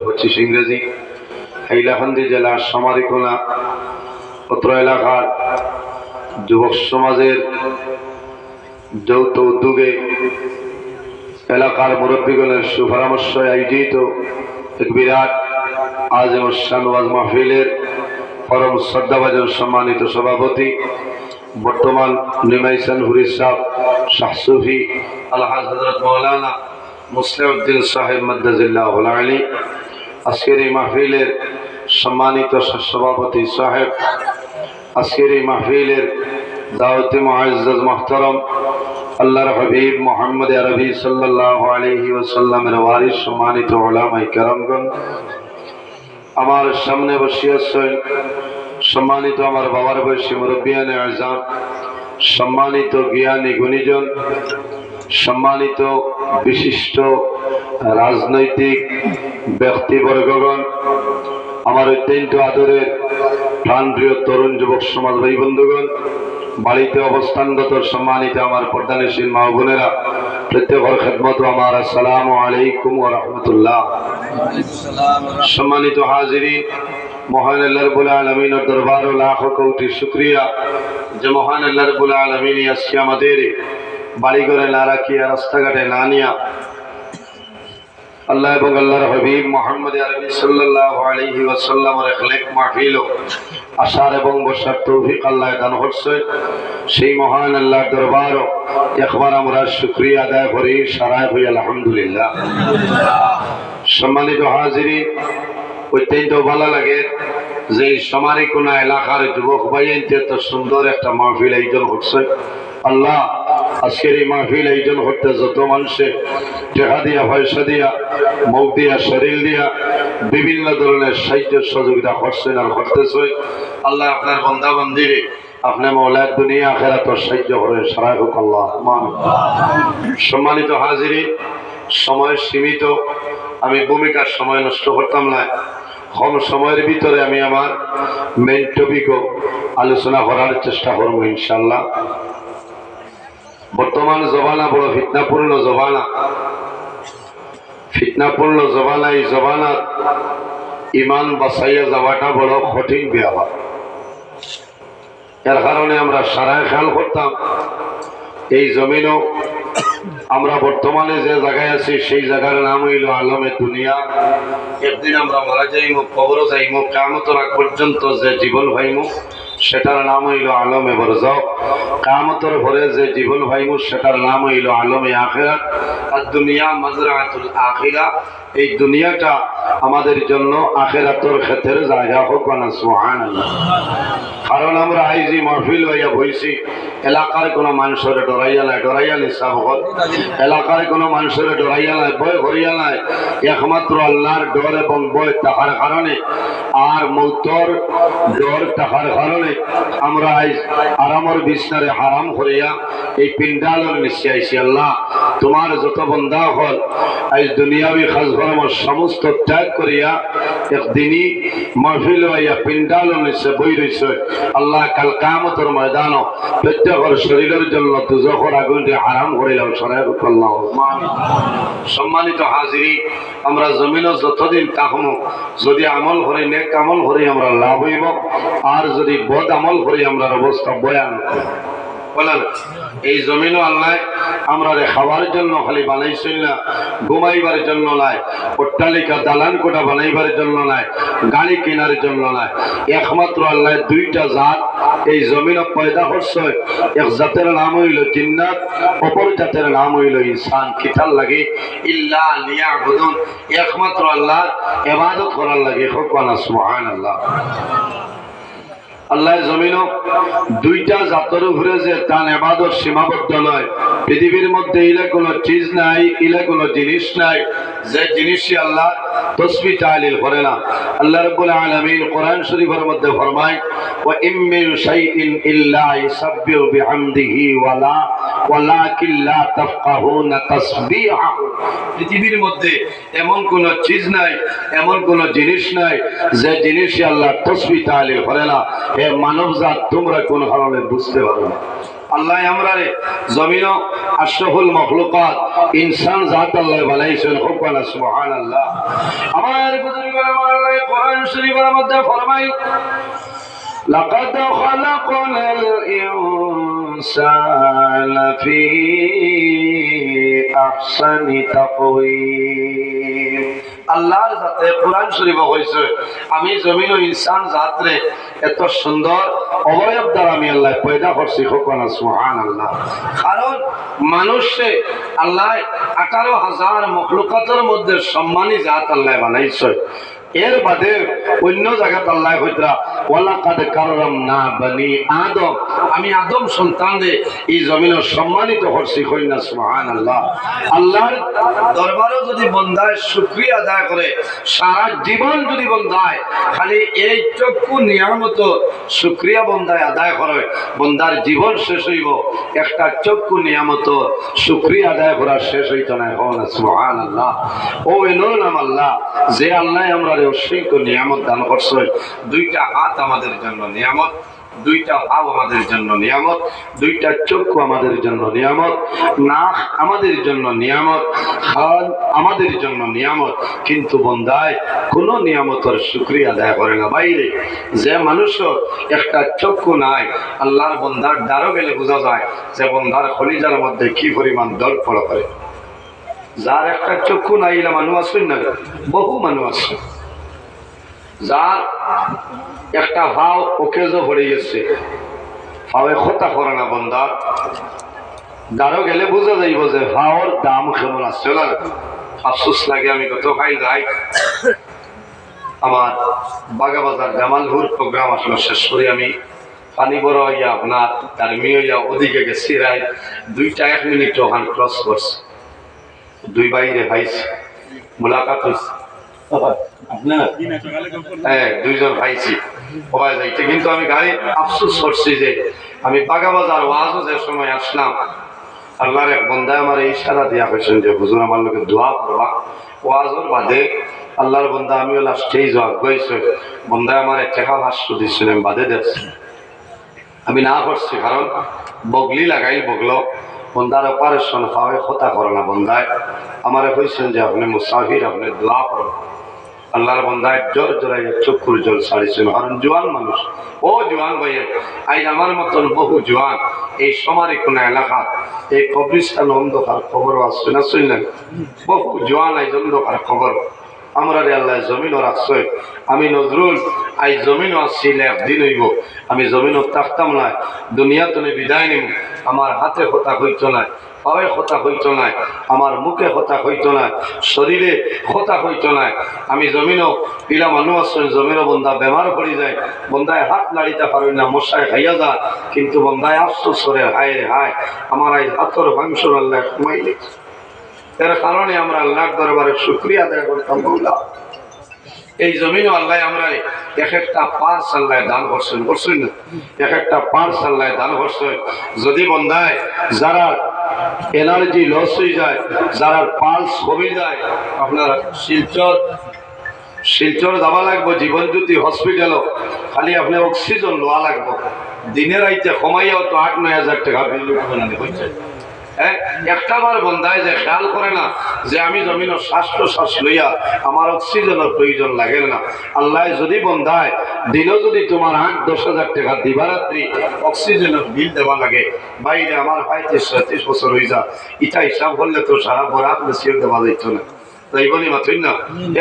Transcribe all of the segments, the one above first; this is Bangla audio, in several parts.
পঁচিশ ইংরেজি? হাইলাকান্দি জেলার সামারিকোনা অত্র এলাকার যুবক সমাজের যৌথ উদ্যোগে এলাকার মুরব্বীগণের সুপরামর্শ আয়োজিত এক বিরাট আজম শানওয়াজ মাহফিলের পরম শ্রদ্ধাভাজন সম্মানিত সভাপতি, বর্তমান নিমাইসান হুরি সাহ, শাহ সুফি, আলহাজ হজরত মৌলানা মুসলিউদ্দিন সাহেব মদ্দাজিল্লাহ আলী আজকের এই মাহফিলের সম্মানিত সভাপতি সাহেব, আজকের এই মাহফিলের দাওয়াতে মুআজ্জাজ মুহতারাম আল্লাহর হাবিব মোহাম্মদ আরবি সাল্লাল্লাহু আলাইহি ওয়াসাল্লামের ওয়ারিস সম্মানিত উলামায়ে কেরামগণ, আমার সামনে বসে আছেন সম্মানিত আমার বাবার বয়সী মুরব্বিয়ানে আজাম সম্মানিত জ্ঞানী গুণীজন, সম্মানিত বিশিষ্ট রাজনৈতিক ব্যক্তিবর্গগণ আমার অত্যন্ত আদরের প্রাণপ্রিয় তরুণ যুবক সমাজ ভাই বন্ধুগণ, বাড়িতে অবস্থানগত সম্মানিত আমার প্রধানশীল মা বোনেরা, প্রত্যেকের খেদমত আমার আসসালাম আলাইকুম ও রহমতুল্লাহ। সম্মানিত হাজিরি, মহান আল্লাহ রবুল দরবার লাখ কোটি শুক্রিয়া। যে মহান আল্লাহ রবুল আলমিনী আজকে আমাদের বাড়িঘরে না রাখিয়া, রাস্তাঘাটে না নিয়া আল্লাহ এবং আল্লাহর হবিব মোহাম্মদ আরবি সাল্লাহ আলহি ওয়াসাল্লামের একলেক মাহফিল আশার এবং বসার তৌফিক আল্লাহ দান করছে। সেই মহান আল্লাহর দরবার একবার আমরা শুক্রিয়া আদায় করি, সারায় হই আলহামদুলিল্লাহ। সম্মানিত হাজিরি, অত্যন্ত ভালো লাগে যে সমারি কোন এলাকার যুবক ভাইয়ের এত সুন্দর একটা মাহফিল আয়োজন হচ্ছে আল্লাহ আজকের এই মাহফিল আয়োজন করতে যত মানুষে টেকা দিয়া, পয়সা দিয়া মুখ দিয়া, শরীর দিয়া, বিভিন্ন ধরনের সাহায্য সহযোগিতা করছেন আর করতেছে। আল্লাহ আপনার বন্ধা বন্দিরে আপনার মৌলায় দুনিয়া আখেরা তোর সাহায্য করেন সারাই হোক আল্লাহ। মান সম্মানিত হাজিরি, সময় সীমিত, আমি ভূমিকার সময় নষ্ট করতাম না। কম সময়ের ভিতরে আমি আমার মেন টপিকও আলোচনা করার চেষ্টা করব ইনশাল্লাহ বর্তমান জবানা বড় ফিতনাপূর্ণ জবানা। ফিতনাপূর্ণ জবানা, এই জবানাত ইমান বাসাইয়া যাওয়াটা বড় কঠিন ব্যাপার এর কারণে আমরা সারায় খেয়াল করতাম, এই জমিনও আমরা বর্তমানে যে জায়গায় আছি, সেই জায়গার নাম হইল আলমে দুনিয়া। একদিন আমরা মারা যাইমু কবর যাইমু কামতর আগ পর্যন্ত যে জীবন ভাইমু সেটার নাম হইল আলমে বরজক কামতর ভরে যে জীবন ভাইমু সেটার নাম হইল আলমে আখেরাত। আর দুনিয়া মাজরাতুল আখিরা। এই দুনিয়াটা আমাদের জন্য আখেরাতর ক্ষেত্রের জায়গা হোক না সুহান কারণ আমরা আইজি মহফিল হইয়া বইছি, এলাকার কোনো মানুষের ডরাইয়া নাই, ডরাইয়া নিশা হল এলাকার কোনো মানুষের ডরাইয়া নাই বয় করিয়া নাই। একমাত্র আল্লাহর ডর এবং বয় তাহার কারণে। আর মৌতর ডর তাহার কারণে আমরা আইজ আরামর বিছনারে হারাম করিয়া এই পিন্ডালর মিশে আইছি আল্লাহ। তোমার যত বন্ধা হল, আইজ দুনিয়াবি খাস ধর্মর সমস্ত ত্যাগ করিয়া একদিনই মহফিল হইয়া পিন্ডালর নিচে বই রইছে। আল্লাহ কাল কামতর ময়দান প্রত্যেকের শরীরের জন্য দুজখর আগুনটি হারাম করিলাম সরাই আল্লাহ সম্মানিত হাজিরি, আমরা জমিনও যতদিন তাহম, যদি আমল করি, নেক আমল করি, আমরা লাভ হইব। আর যদি বদ আমল করি আমরা অবস্থা বয়ান বলেন, এই জমিনও আল্লাহ আমরা খাওয়ার জন্য খালি বানাইছিল না, ঘুমাইবার জন্য নাই, অট্টালিকা দালান কোটা বানাইবার জন্য নাই, গাড়ি কেনার জন্য নাই। একমাত্র আল্লাহ দুইটা জাত, এই জমিন পয়দা করছে, এক জাতের নাম হইল জিন্নাত, অপর জাতের নাম হইল ইনসান। কিতাল লাগে? ইল্লা লিয়া বুদুন একমাত্র আল্লাহ এবাদত করার লাগে হোক সুবহান আল্লাহ আল্লাহ জমিন দুইটা জাতর ঘুরে যে তান এবাদত সীমাবদ্ধ নয়। পৃথিবীর মধ্যে ইলে কোনো চিজ নাই ইলে কোনো জিনিস নাই। যে জিনিসই আল্লাহ তসবি তালিল করে না। আল্লাহ রব্বুল আলামিন কোরআন শরীফের মধ্যে ফরমায়, ওয়া শাইইন ইল্লা ইসাব্বিহু বিহামদিহি ওয়ালা ওয়ালাকিন লা পৃথিবীর মধ্যে এমন কোন চিজ নাই, এমন কোন জিনিস নাই, যে জিনিস আল্লাহ তসবি তালিল করে না। হে মানব জাত তোমরা কোন কারণে বুঝতে পারো না। আল্লাহ আমরা রে জমিন আশরফুল মখলুকাত ইনসান জাত আল্লাহ বানাইছেন হুকানা সুবহানাল্লাহ আমার বুজুর্গ শরীফের মধ্যে ফরমাই لقد خلقنا الإنسان في أحسن تقويم আল্লাহর সাথে কোরআন শরীফ হয়েছে আমি জমিন ইনসান জাতরে এত সুন্দর অবয়ব দ্বারা আমি আল্লাহ পয়দা করছি হোকানা সুহান আল্লাহ কারণ মানুষে আল্লাহ আঠারো হাজার মখলুকাতের মধ্যে সম্মানী জাত আল্লাহ বানাইছে। এর বাদে অন্য জায়গাত আল্লাহ হইতরা ওয়ালা কাদ কাররাম না বানি আদম। আমি আদম সন্তানদের এই জমিনে সম্মানিত করছি কই না সুবহানাল্লাহ। আল্লাহর দরবারে যদি বন্দায় শুকরিয়া আদায় করে, সারা জীবন যদি বন্দায়, খালি এই চক্ষু নিয়ামত শুকরিয়া বন্দায় আদায় করে, বন্দার জীবন শেষ হইব। একটা চক্ষু নিয়ামত শুকরিয়া আদায় করার শেষ হইত না হন সুবহানাল্লাহ। ও এনোর নাম আল্লাহ যে আল্লাহ আমরা অসংখ্য নিয়ামত দান করছে। দুইটা হাত আমাদের জন্য নিয়ামত, দুইটা ভাব আমাদের জন্য নিয়ামত, দুইটা চক্ষু আমাদের জন্য নিয়ামত, নাক আমাদের জন্য নিয়ামত হাত আমাদের জন্য নিয়ামত। কিন্তু বন্দায় কোনো নিয়ামতের শুক্রিয়া আদায় করে না। বাইরে যে মানুষও একটা চক্ষু নাই, আল্লাহর বন্দার দ্বারও গেলে বোঝা যায় যে বন্দার খলিজার মধ্যে কি পরিমাণ দল ফলো করে। যার একটা চক্ষু নাই মানুষ আসবেন না? বহু মানুষ আছে যার একটা ভাও ওকেজও ভরে গেছে। ভাবে খতা করে না বন্দা দারো গেলে বোঝা যাইব যে ভাওর দাম কেমন আসছে না আফসোস লাগে, আমি কত খাই যাই। আমার বাগাবাজার জামালপুর প্রোগ্রাম আসলে, শেষ করে আমি। পানি বড় হইয়া আপনার তার মেয়ে ওদিকে গেছি, রায় দুইটা এক মিনিট ওখান ক্রস করছে। দুই বাইরে ভাইছে মোলাকাত হয়েছে হ্যাঁ দুইজন ভাইছি সবাই যাইতে। কিন্তু আমি গাড়ি আফসোস করছি যে আমি বাগাবাজার ওয়াজও যে সময় আসলাম, আল্লাহর এক বন্ধায় আমার ইশারা দিয়া হয়েছেন যে, হুজুর, আমার লোকে দোয়া করবা। ওয়াজর বাদে আল্লাহর বন্ধা আমি ওলা স্টেজ আগাইছে বন্ধায় আমার টেকা ভাষ্য দিচ্ছিলেন বাদে দেখছি আমি না করছি, কারণ বগলি লাগাই বগলো। বন্দার অপারেশন হয় হতা করে না বন্দায়। আমার কইছেন যে, আপনি মুসাফির আপনি দোয়া করো আল্লাহর বন্ধায় জল জোরাই চক্ষুর জল ছাড়িয়েছেন কারণ জোয়ান মানুষ। ও জোয়ান ভাইয়ের আই আমার মতন বহু জোয়ান। এই সমারি কোন এলাকা, এই কবরিস্তান অন্ধকার খবর আসছে না, শুনলেন? বহু জোয়ান আজ অন্ধকার খবর। আমরা রে আল্লাহ জমিনও রাখছে আমি নজরুল, আই জমিনও আসছিলে একদিন হইব। আমি জমিনও থাকতাম না। দুনিয়া তুমি বিদায় নিব আমার হাতে কথা হইতো না পায়ে কথা হইতো না আমার মুখে কথা হইতো না শরীরে কথা হইতো না আমি জমিনও পিলা মানুষ আসছেন জমিনও বন্ধা বেমার পড়ি যায়। বন্ধায় হাত নাড়িতে পারি না, মশায় খাইয়া যা। কিন্তু বন্ধায় আফসোস করে, হায় রে হায়, আমার এই হাতর ভাংশ আল্লাহ এর কারণে আমরা আল্লাহর দরবারে শুক্রিয়া আদায় করতাম বললাম এই জমিনও আল্লাহ আমরা এক একটা পার্স আল্লাহ দান করছেন করছেন না? এক একটা পার্স আল্লাহ দান করছেন। যদি বন্ধায় যারা এনার্জি লস হয়ে যায়, যারা পালস কমে যায়, আপনার শিলচর শিলচর যাওয়া লাগবো জীবন জ্যোতি হসপিটালও খালি আপনি অক্সিজেন লওয়া লাগবো। দিনের আইতে কমাইয়াও তো আট, নয় হাজার টাকা বিল হ্যাঁ একটা বার বন্ধায় যে খেয়াল করে না যে আমি জমিনের শ্বাস প্রশ্বাস লইয়া আমার অক্সিজেনের প্রয়োজন লাগে না। আল্লাহ যদি বন্ধায়, দিনও যদি তোমার আট দশ হাজার টাকা দিবারাত্রি অক্সিজেনের বিল দেওয়া লাগে। বাইরে আমার পঁয়ত্রিশ ছয়ত্রিশ বছর হয়ে যা, ইটা হিসাব করলে তো সারা বরাত বেশিও দেওয়া যাইত না। তাই বলি মাত্রই না,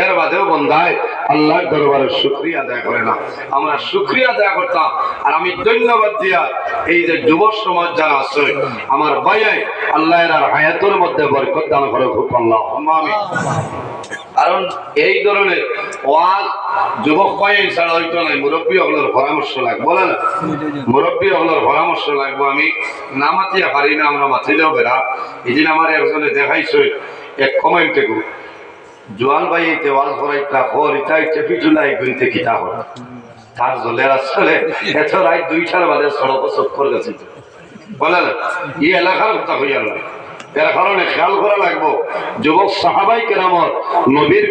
এর বাদেও বন্ধায় আল্লাহর দরবারে শুক্রিয়া আদায় করে না। আমরা শুক্রিয়া আদায় করতাম। আর আমি ধন্যবাদ দিয়া এই যে যুব সমাজ যারা আছে, আমার বাইয়াই আল্লাহর আর হায়াতের মধ্যে বরকত দান করে খুব আল্লাহ। আমি কারণ এই ধরনের ওয়াজ যুবক কয়েক ছাড়া হইতো নাই। মুরব্বী হলের পরামর্শ লাগবে না? মুরব্বী হলের পরামর্শ লাগবো। আমি না মাতিয়া পারি না, আমরা মাতিলেও বেড়া। এদিন আমার একজনে দেখাইছে, এক কমেন্ট জোয়ান ভাই দেওয়াল ভরাইতা হর ইটাই চেপি জুলাই গুনতে কিতা হল? তার জলের আসলে এত রায় দুইটার বাদে সড়ক চক্কর গেছে। বলে না, এই এলাকার কথা হইয়া খেয়াল করা লাগবো, যুবক সাহাবাই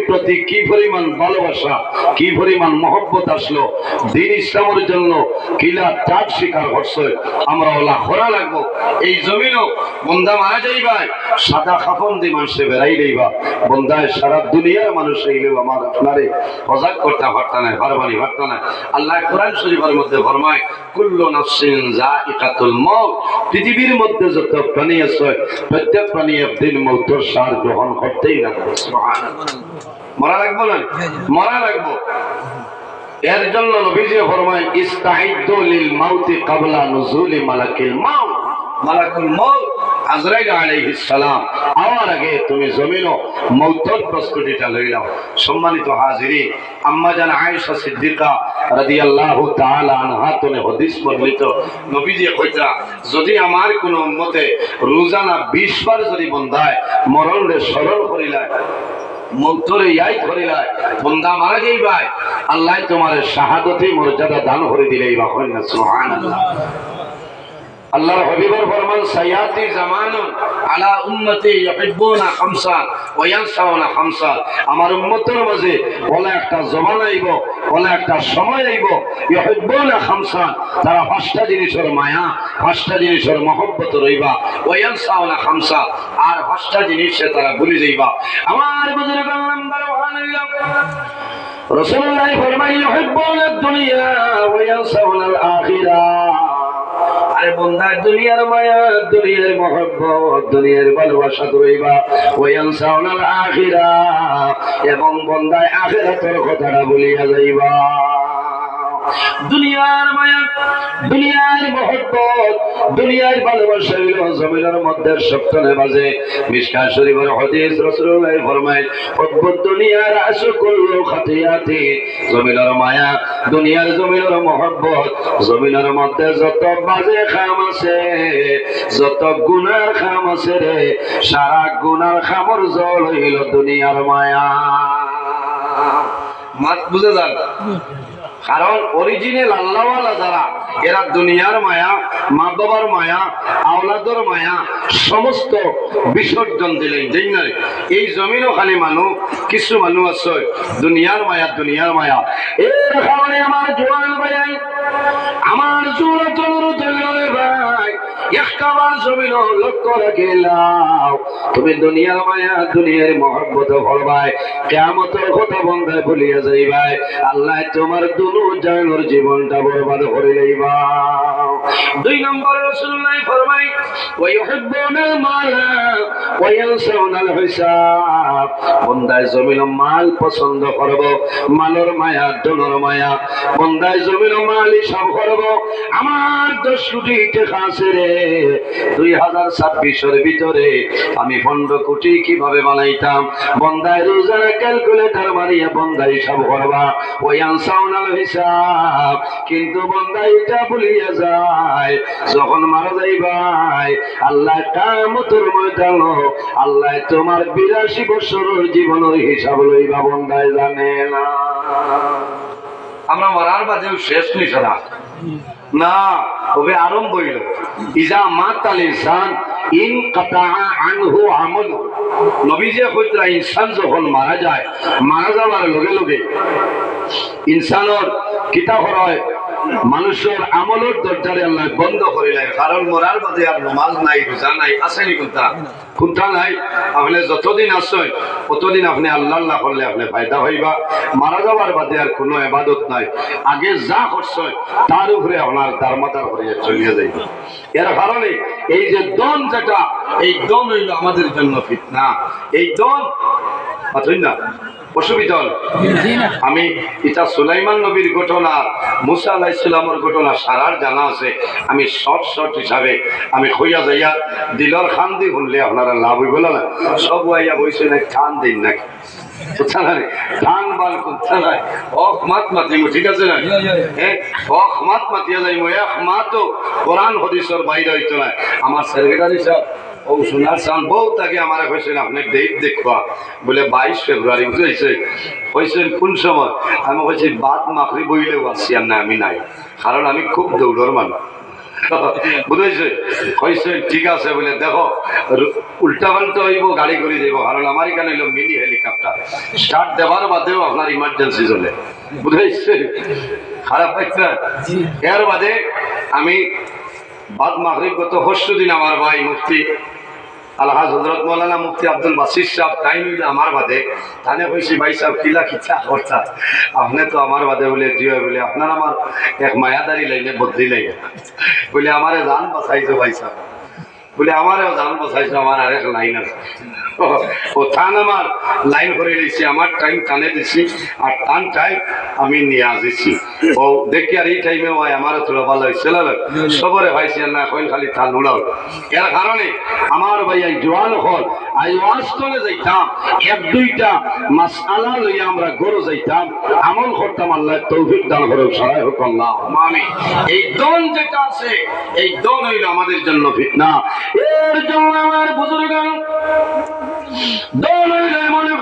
প্রতি কি পরিমাণ ভালোবাসা, কি পরিমাণ মহব্বত আসলো, দিন ইসলামের মানুষে বেড়াই লইবা। বন্দায় সারা দুনিয়ার মানুষ এইলেও আমার আপনারে সজাগ করতে পারত না হরবানি পারত না আল্লাহ কোরআন শরীফের মধ্যে ফরমায়, কুল্লু নাফসিন যায়িকাতুল মউত পৃথিবীর মধ্যে যত প্রাণী আছে প্রত্যেক প্রাণী একদিন মৌতর সার গ্রহণ করতেই লাগবে মরা লাগবো না? মরা লাগবো? এর জন্য নবীজি ফরমায় ইস্তাইদ্দু লিল মাউতি ক্বাবলা নুজুলি মালাকিল মাউত। মালাকুল মাউত। আওয়ার আগে তুমি সম্মানিত আম্মা যদি আমার কোন উম্মতে রোজানা 20 বার যদি বন্দায় মরণরে স্মরণ করিলায় ইয়াই মারা আল্লাহ তোমার শাহাদতি মর্যাদা দান করে বা হয় না সুবহানাল্লাহ। আল্লাহর হবিবর ফরমান সায়াতি জামানুন, আলা উম্মতি ইউহিব্বুনা খামসা ওয়া ইয়ানসাউনা খামসা। আমার উম্মতের মাঝে ওলা একটা জমান আইব ওলা একটা সময় আইব ইউহিব্বুনা খামসা। তারা পাঁচটা জিনিসের মায়া, পাঁচটা জিনিসের মহব্বত রইবা, ওয়া ইয়ানসাউনা খামসা। আর পাঁচটা জিনিসে তারা ভুলে যাইবা। আমার বুজুর্গ নাম্বার ওয়ান হইল রাসূলুল্লাহ ফরমাই ইউহিব্বুনা দুনিয়া ওয়া ইয়ানসাউনা আল-আখিরা আরে বন্ধা দুনিয়ার মায়া দুনিয়ার মহব্বত, দুনিয়ার ভালোবাসা রইবা ওয়ানসাউনাল আখিরা, এবং বন্দায় আখিরাতের কথাটা বলিয়া যাইবা। দুনিয়ার মায়া, দুনিয়ার মহব্বত, দুনিয়ার ভালোবাসা হইল জমিনের মধ্যে বাজে। মিশকা শরীফের হাদিস রাসূলুল্লাহ ফরমায় হব্বত দুনিয়ার জমিনের মায়া, দুনিয়ার জমিনের মহব্বত, জমিনের মধ্যে যত বাজে খাম আছে, যত গুনার খাম আছে রে, সারা গুনার খামর জল হইল দুনিয়ার মায়া। মাত বুঝে যান? কারণ অরিজিনাল আল্লাহওয়ালা যারা, এরা দুনিয়ার মায়া মা বাবার মায়া, আওলাদর মায়া, সমস্ত বিসর্জন দিলেন, যেই নয় এই জমিনও খালি মানুষ, কিছু মানুষ আছে, দুনিয়ার মায়া দুনিয়ার মায়া। এর কারণে আমার জোয়ান ভাই, আমার জোর তুমি মায়া কথা ভুলিয়া যাইবাই আল্লাহ তোমার দুনু জানোর জীবনটা বরবাদ করে দুই নম্বর রসুল্লাহ মালা পছন্দ করব, মালর মায়া দনর মায়া। বন্দায় জমিন মাল হিসাব করব। আমার দশ কোটি টাকা রে। দুই হাজার ছাব্বিশের ভিতরে আমি পনেরো কোটি কীভাবে বানাইতাম? বন্দায় রোজানা ক্যালকুলেটার মারিয়া বন্দায় হিসাব করবা। ওই আনসাউনাল হিসাব। কিন্তু বন্দায় এটা ভুলিয়া যায়। যখন মারা যাইবাই, আল্লাহ কামতর ময়দান আল্লাহ তোমার বিরাশি বছরের জীবনের হিসাব লইবা, বন্দায় জানে না। আমরা মরার বাদেও শেষ নিশানা। না, তবে আরম্ভ হইল। ইজা মাতাল ইনসান, ইন কাতা আনহু আমল। নবীজে কইতরা ইনসান যখন মারা যায়, মারা যাওয়ার লগে লগে ইনসানর কিতা হয় মানুষের আমলের দরজারে আল্লাহ বন্ধ করিলেন কারণ মরার বাদে আর নমাজ নাই, রোজা নাই আসেনি কোনটা? কোনটা নাই? আপনি যতদিন আসছেন ততদিন আপনি আল্লাহ আল্লাহ করলে আপনি ফায়দা হইবা। মারা যাওয়ার বাদে আর কোনো এবাদত নাই। আগে যা করছেন তার উপরে আপনার দারমাদার হয়ে চলিয়ে যাইবে। এর কারণে এই যে দন যেটা, এই দন হইল আমাদের জন্য ফিতনা। এই পাথর না? অসুবিধা হল। আমি এটা সুলাইমান নবীর ঘটনা মুসা আলাহ ইসলামের ঘটনা সারার জানা আছে। আমি শর্ট শর্ট হিসাবে আমি খইয়া যাইয়া দিলর খান দি শুনলে আপনারা লাভ হইব না সব আইয়া বইছে না খান দিন নাকি? ধান বাল নাই? ঠিক আছে না? হ্যাঁ অখ মাত মাতিয়া যাইমু এক মাতো কোরআন হদিসর বাইরে হইতো না আমার সেক্রেটারি সাহেব ও সোনার চান বহুত আগে আমার কইছেন আপনি ডেট দেখবা। বলে বাইশ ফেব্রুয়ারি বুঝেছে কইছেন কোন সময়? আমি কইছি বাদ মাখরি বইলেও আসছি আর না আমি নাই। কারণ আমি খুব দৌড়র মানুষ। বুঝেছে কইছে ঠিক আছে। বলে দেখো উল্টা পাল্টা হইব গাড়ি করে যাইব কারণ আমার এখানে হইল মিনি হেলিকপ্টার স্টার্ট দেওয়ার বাদেও আপনার ইমার্জেন্সি চলে। বুঝেছে খারাপ একটা এর বাদে আমি বাদ মাগরিব গত পরশু দিন আমার ভাই মুফতি আলহাজ হজরত মৌলানা মুফতি আব্দুল বাসির সাহেব টাইম হইলে আমার বাদে, তানে কইছি, ভাই সাহেব কিলা খিচা করতা? আপনি তো আমার বাদে বলে জিও বলে, আপনার আমার এক মায়াদারি লাইনে বদলি লাগে বলে, আমারে জান বাঁচাইছো ভাই সাহেব। বলে, আমারও জান বাঁচাইছো আমার আরেক লাইন আছে। ও- টান আমার, লাইন করে দিয়েছি আমার টাইম টানে দিছি, আর টান টাইম আমি নিয়ে আসিছি। ও দেখি আর এই টাইমে আমারও তোরা ভালো সবরে ভাইছি না খালি উড়াও। এর কারণে আমার ভাই এই জোয়ান হল, আই ওয়াস্তলে যাইতাম, এক দুইটা মাসালা লইয়া আমরা গরু যাইতাম। আমল করতাম আল্লাহ, তৌফিক দান সহায় হোক আল্লাহ। আমি, এই দন যেটা আছে, এই দন হইল আমাদের জন্য ফিতনা। এর জন্য আমার বুজুর্গ দন মনে এমন এক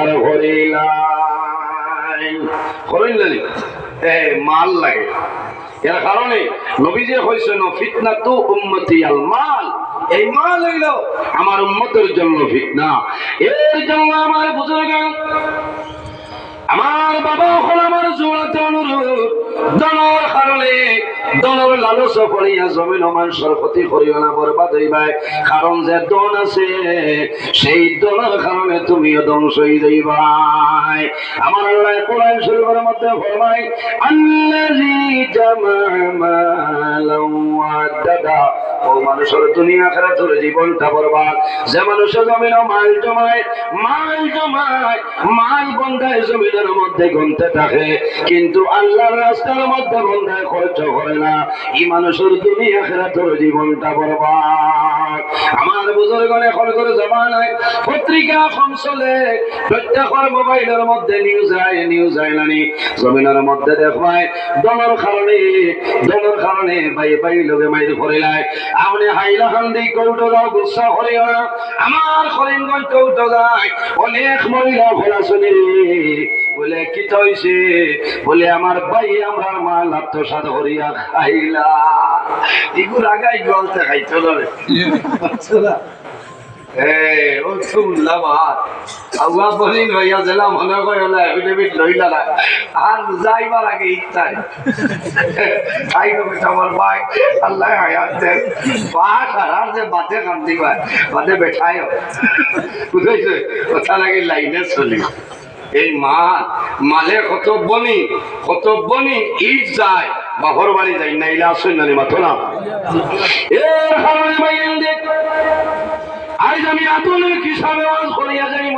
এ, মাল লাগে। এর কারণে নবীজে হয়েছেন ফিতনা তু উম্মতি আল মাল। এই মাল হইল আমার উম্মতের জন্য ফিতনা। এর জন্য আমার আমার বাবা হল আমার জোড়াতে অনুরোধ। দনর কারণে দনর লালস করিয়া জমিন মানুষের ক্ষতি করিও না, বরবাদ কারণ যে দন আছে, সেই কারণে তুমিও ধ্বংস হয়ে যাইবাই। আমার আল্লাহ কোরআন শরীফের মধ্যে ও মানুষের দুনিয়া জীবনটা বরবাদ। যে মানুষের জমিন মাল জমায় মাল জমায়, মাল বন্ধায় জমিনের মধ্যে গুনতে থাকে। কিন্তু আল্লাহর রাস্তার মধ্যে বন্ধায় খরচ করে না, এই মানুষের দুনিয়া খেলা তোর জীবনটা বরবাদ। আমার বুজুর্গণ এখন করে জমা নাই পত্রিকা এখন চলে প্রত্যেকের মোবাইলের মধ্যে নিউজ আয় নিউজ আয় নানি জমিনের মধ্যে দেখবাই দলের কারণে দলের কারণে বাই বাই লোকে মাইর করে লাই আপনি হাইলা হান্দি কৌটো দাও, গুসা করিও না। আমার করিমগঞ্জ কৌটো যায় অনেক মহিলা খোলা শুনি বলে কি হইছে বলে আমার ভাই আমার মাল আত্মসাত করিয়া খাইলা এগুলো আগাই গলতে খাইতো না রে। আর। যাইবার আগে ইচ্ছাই। তাই কবে আমার ভাই, আল্লাহ হায়াত দেন। বাস আর আর যে কান্দি ভাই, বেঠায়। বুঝেছে? কথা লাগে লাইনে চলি এই মা, মালে কত বনি কত বনি ঈদ যায় বাহর বাড়ি যাই না ইলা আসুন না মাথো না আজ আমি আধুনিক কিসাবে ওয়াজ করিয়া যাইব।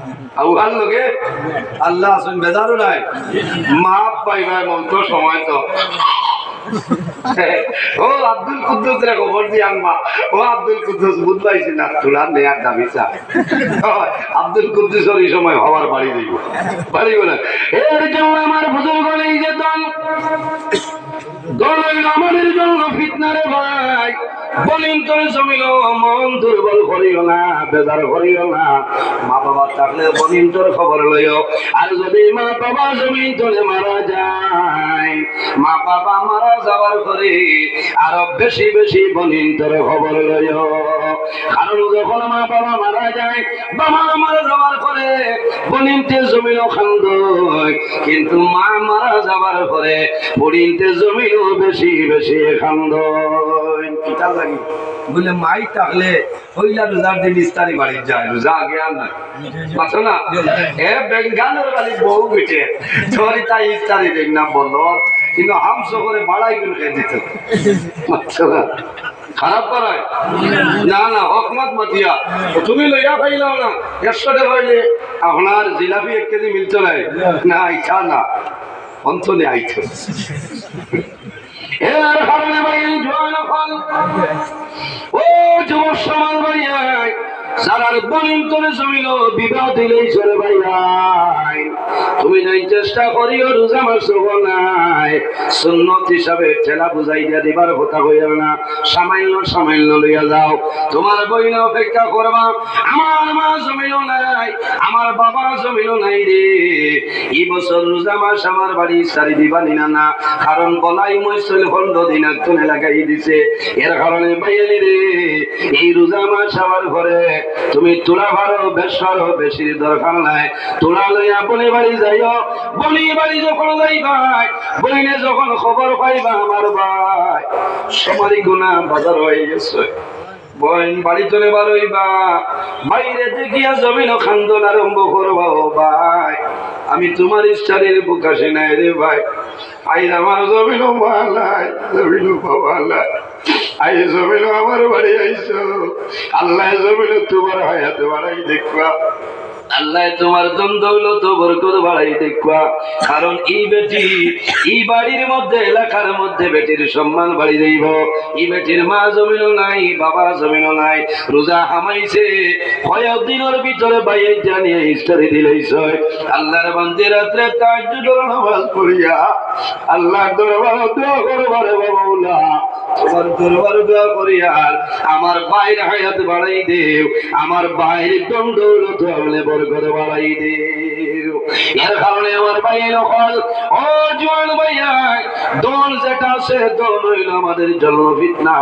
আউহার লোকে আল্লাহ আছেন, বেজারও নাই। মাপ পাইবার মন্ত্র সময় তো। ও আব্দুল কুদ্দুস রে খবর দিয়ে আনবা। ও আব্দুল কুদ্দুস বুঝবাইছি না তোলার নেয়ার দাবি চা আব্দুল কুদ্দুসের এই সময় হওয়ার বাড়ি দিব। বাড়ি বলে এর জন্য আমার বুজুর্গ নেই যে হইল আমাদের জন্য ফিতনারে ভাই। বলিন তোর জমিল মন দুর্বল করিও না, বেজার করিও না। মা বাবা থাকলে বলিন তোর খবর লইও। আর যদি মা বাবা জমিন তোরে মারা যায়, মা বাবা মারা যাওয়ার পরে আরও বেশি বেশি বলিন তোর খবর লইও। কারণ যখন মা বাবা মারা যায়, বাবা মারা যাওয়ার পরে বলিনতে জমিন খান্দ কিন্তু মা মারা যাওয়ার পরে বলিনতে জমিন বেশি বেশি খান্দ। কি কিতা লাগি? বলে মাই থাকলে হইলা রোজার দিন ইস্তারি বাড়ি যায়। রোজা আগে আর না পাচ্ছ না? এ বেঙ্গালোর বাড়ি বউ বিটে তোরই তাই ইস্তারি দেখ না কিন্তু বাড়াই করে খেয়ে দিত। পাচ্ছ না? খারাপ করায়? না না হকমত মাতিয়া। তুমি লইয়া পাইলাও না। একশো টাকা হইলে আপনার জিলাপি এক কেজি মিলতে নাই? না ইচ্ছা না। অন্তনে আইতো। এর কারণে ভাই ফল ও যুব সমাজ ভাইয়াই সারার তোরে জমিল, বিবাহ ভাইয়াই তুমি চেষ্টা করিও, রোজা মাস নাই। সুন্নত হিসাবে ঠেলা বুঝাই দিয়া দিবার কথা কইয়ার না। সামান্য সামান্য লইয়া যাও। তোমার বইন অপেক্ষা করবা, আমার মা জমিল নাই, আমার বাবা জমিল নাই রে। এই বছর রোজা মাস আমার বাড়ি সারি দিবা নিনা না কারণ বলাই মৈসল খন্ড দিনাত্তনে লাগাই দিছে। এর কারণে বাইয়ালি রে। এই রোজা মাস আমার ঘরে তুমি তোলা ভালো ভারো বেশি দরকার নাই। তোলা লইয়া বনি বাড়ি যাইও বনি বাড়ি যখন যাইবাই বলিনে যখন খবর পাইবা আমার ভাই। সবারই গুণা বাজার হয়ে গেছে। বইন বাড়ি চলে বারইবা বাইরে দেখিয়া জমিন খান্দন আরম্ভ করবা ভাই। আমি তোমার ইচ্ছারের বুকাশে নাই রে ভাই। আই আমার জমিন ভালাই জমিন ভালাই আই জমিন আমার বাড়ি আইছো আল্লাহ জমিন তোমার হায়াতে বাড়াই দেখবা। আল্লাহ তোমার দম দৌলত বরকত বাড়াই দেখবা। কারণ এই বেটি এই বাড়ির মধ্যে, এলাকার মধ্যে বেটির সম্মান বাড়ি যাইব এই বেটির মা নাই, বাবা জমিনও নাই, রোজা হামাইছে। কয়েকদিনের ভিতরে বাইরে জানিয়ে ইস্তারি আল্লাহর বান্দে রাত্রে তাজ্জুদর নামাজ পড়িয়া আল্লাহ তোমার দরবার দোয়া করিয়া আমার বাইরে হায়াত বাড়াই দেও। আমার বাইরে দণ্ডৌলত আমলে বরকত বাড়াই দেও এর কারণে আমার বাইরে হল। ও জোয়ান ভাইয়া, দল যেটা আছে, দল হইল আমাদের জন্ম ফিতনা।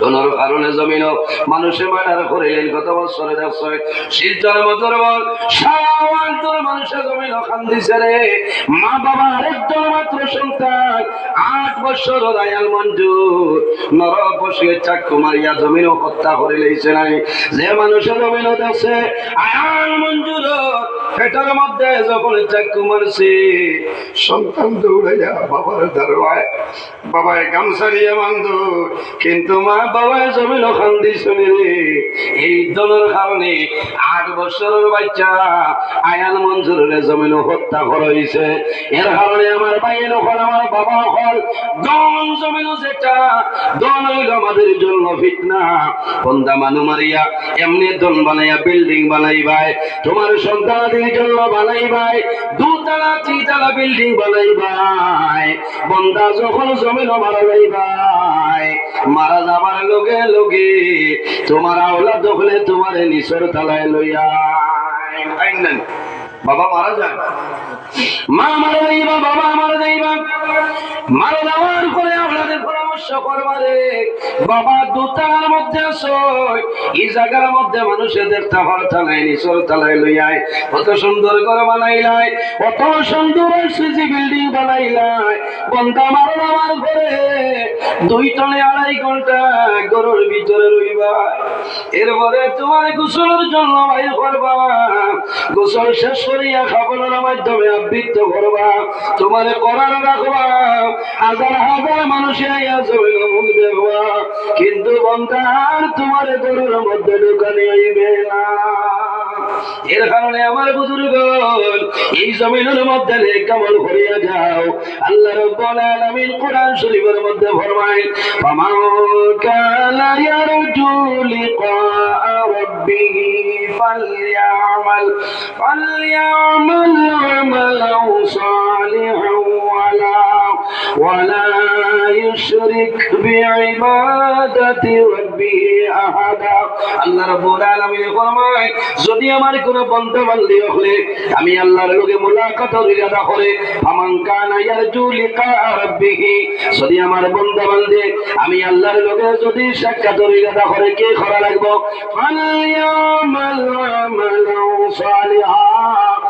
দোনোর কারণে জমিন মানুষে মার্ডার করিলেন গত বছরে দেখছে শীতল মতর বল মানুষে জমিন খান্দিছে রে। মা বাবার একদম মাত্র সন্তান, আট বছর রায়াল মঞ্জুর। নর বসিয়ে চাকু মারিয়া জমিন হত্যা করে লইছে নাই। যে মানুষের জমিন দেখছে আয়াল মঞ্জুর পেটের মধ্যে যখন চাকু সন্তান দৌড়াইয়া বাবার বাবায় গামছা বান্ধ কিন্তু মা বাবায় জমিন খান্দি শুনে এই দলের কারণে আট বছরের বাচ্চা আয়ান মঞ্জুরের জমিন হত্যা করা হয়েছে। এর কারণে আমার বাইন হল আমার বাবা হল দন জমিন যেটা, দন আমাদের জন্য বন্দা মানু মারিয়া, এমনি দন বানাইয়া, বিল্ডিং বানাইবাই তোমার জন্য বানাইবাই, দুতলা তিনতলা বিল্ডিং বানাইবাই। বন্দা যখন জমিন মারা যাইবাই মারা যাবার লগে লগে তোমার আওলা দখলে তোমার নিচর তালায় লইয়া বাবা মারা যান মা মারা বাবা মারা মারা যাওয়ার পরে আপনাদের পরামর্শ করবারে বাবা দুতালার মধ্যে এই জায়গার মধ্যে দেখতে তালায় লইয়ায়। কত সুন্দর করে বানাইলাই কত সুন্দর সিজি বিল্ডিং বানাইলাই বন্ধা মারা যাওয়ার পরে দুই টনে আড়াই ঘণ্টা গরুর ভিতরে রইবা। এরপরে তোমার গোসলের জন্য করবা। গোসল শেষ করিয়া খাবারের মাধ্যমে আবৃত্ত করবা। তোমার করার রাখবা। হাজার হাজার মানুষে আইয়া জমিন মুখ দেখবা। কিন্তু বন্ধার তোমার গরুর মধ্যে ঢুকানি আইবে না। এর কারণে আমার বুজুর্গ, এই জমিনের মধ্যে কামল করিয়া যাও। আল্লাহ রব্বুল আলামিন কোরআন শরীফের মধ্যে ফরমায় ফামান কানা ইয়ারজু লিকা রাব্বিহ ফালইআমাল ফালইআমাল আমালান সালিহান ওয়ালা ওয়ালা ইউশরিক বিইবাদাতি রাব্বিহি আহাদা। আল্লাহ রাব্বুল আলামিন ফরমায়, যদি আমার কোন বন্ধু বান্ধব হলে, আমি আল্লাহর লোকে মুলাকাত ইরাদা করে, ফামান কানা ইয়ারজু লিকা রাব্বিহি, যদি আমার বন্ধু বান্ধব আমি আল্লাহর লোকে যদি সাক্ষাৎ ইরাদা করে, কে করা লাগবো? ফালায়ামাল আমালান সালিহা।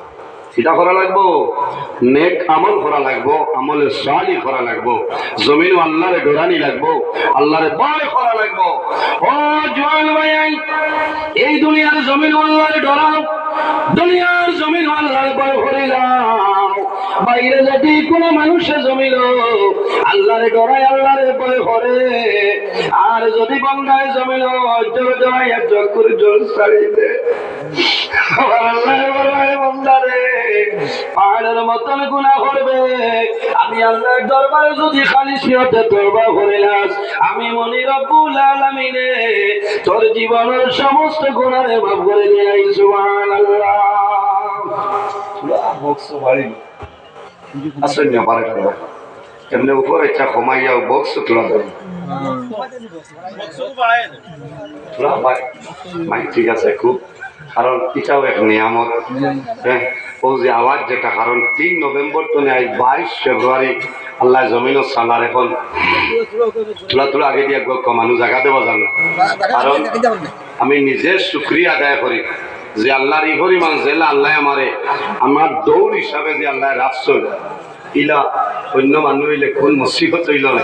সেটা করা লাগবো? নেক আমল করা লাগবো, আমলে সালি করা লাগবো জমিন আল্লাহরে ডোরানি লাগবো, আল্লাহরে পায় করা লাগবো। ও জোয়ান ভাই, এই দুনিয়ার জমিন আল্লাহরে ডোরাও, দুনিয়ার জমিন আল্লাহরে ভয় করে যাও বাইরে যদি কোনো মানুষের জমিল আল্লাহরে ডরাই আল্লাহরে ভয় করে, আর যদি বন্ধায় জমিল জল জমাই জল পাহাড়ের মতন গুণা আমি আল্লাহর যদি খালি আমি মনি রব্বুল আলামিনে তোর জীবনের সমস্ত গুণারে মাফ করে দিলাই সুবহানাল্লাহ। বাড়ি আসেন না পারে এমনি উপরে চা কমাইয়া বক্স তোলা ভাই ভাই, ঠিক আছে, খুব। কারণ এটাও এক নিয়ামত। হ্যাঁ ও যে আওয়াজ যেটা, কারণ তিন নভেম্বর তো নেই, বাইশ ফেব্রুয়ারি, আল্লাহ জমিন সালার এখন। তোলা তোলা, আগে দিয়ে মানুষ জায়গা দেওয়া না কারণ আমি নিজে শুক্রিয়া আদায় করি। যে আল্লাহর ই পরিমাণ জেলা আল্লাহ আমারে, আমার দৌড় হিসাবে যে আল্লাহ রাখছ ইলা অন্য মানুষ কোন মুসিবত হইল না।